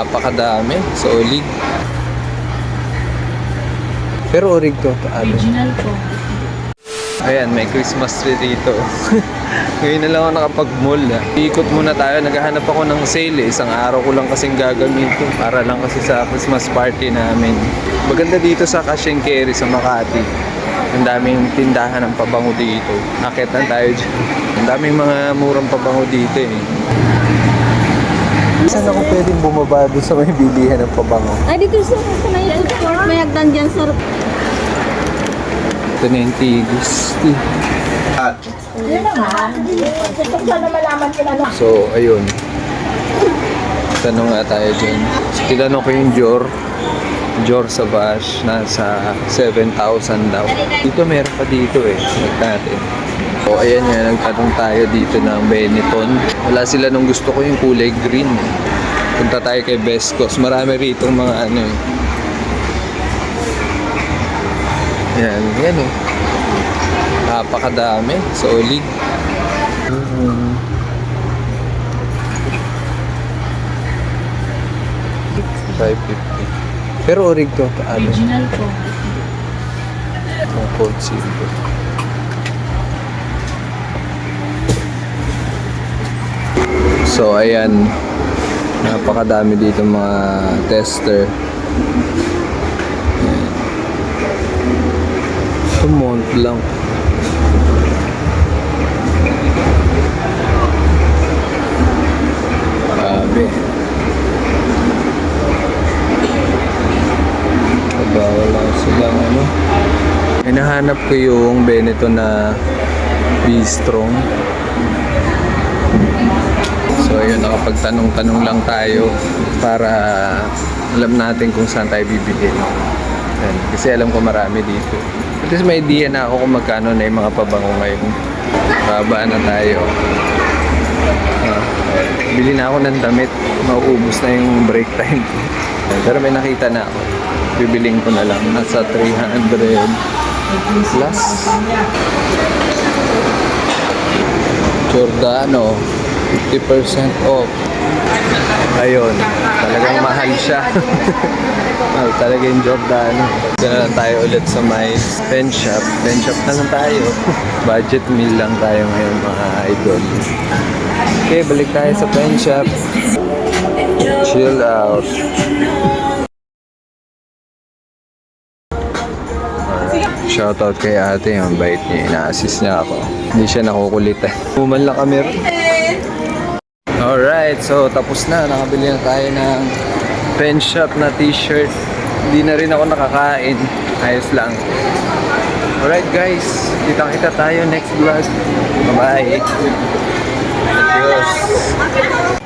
Napakadami. Solid. Pero orig to. Ano? Original po. Ayan, may Christmas tree dito. Ngayon na lang ako nakapag-mall. ah. Ikot muna tayo. Naghahanap ako ng sale. eh. Isang araw ko lang kasing gagamitin. Para lang kasi sa Christmas party namin. Maganda dito sa Carry sa Makati. Ang daming tindahan ng pabango dito. Akit na tayo dyan. Ang daming mga murang pabango dito eh. Saan ako pwedeng bumaba doon sa may bilihan ng pabango? Ay, dito sa sa may food court, may hagdan dyan, sir. Ito na yung tigis. Yun na nga. Gusto ko sana malaman na So, ayun. Tanong nga tayo dyan. Tinanong ko yung Jor. Jor sa Bash. Nasa 7,000 daw. Dito meron pa dito eh. Check natin. So, ayan nga. Nagtanong tayo dito ng Benetton. Wala sila nung gusto ko yung kulay green. Punta tayo kay Bestcos. Marami rito mga ano eh. Yan. Yan eh. Napakadami. Solid. Mm. 550. Pero orig to. Ano? Original po. Ang cold silver. So, ayan. Napakadami dito mga tester. Ito, mount lang. Grabe. Bawal lang silang ano. Hinahanap ko yung Benetton na B-Strong. Ayun, nakapagtanong-tanong lang tayo para alam natin kung saan tayo bibili. Ayan, kasi alam ko marami dito. At least may idea na ako kung magkano na yung mga pabango ngayon. Babaan na tayo. Ah, bili na ako ng damit. Mauubos na yung break time. Pero may nakita na ako. Bibiling ko na lang. Nasa 300 plus. Giordano. 50% off. Ayun. Talagang mahal siya. mahal talaga yung. Diyan na lang tayo ulit sa may pen shop. Pen shop na lang tayo. Budget meal lang tayo ngayon mga idol. Okay, balik tayo sa pen shop. Chill out. Shoutout kay ate, ang bait niya. Ina-assist niya ako. Hindi siya nakukulitan. Uman lang kami rin. Alright, so tapos na. Nakabili na tayo ng pen shop na t-shirt. Hindi na rin ako nakakain. Ayos lang. Alright guys, kita-kita tayo next vlog. Bye-bye. Adios.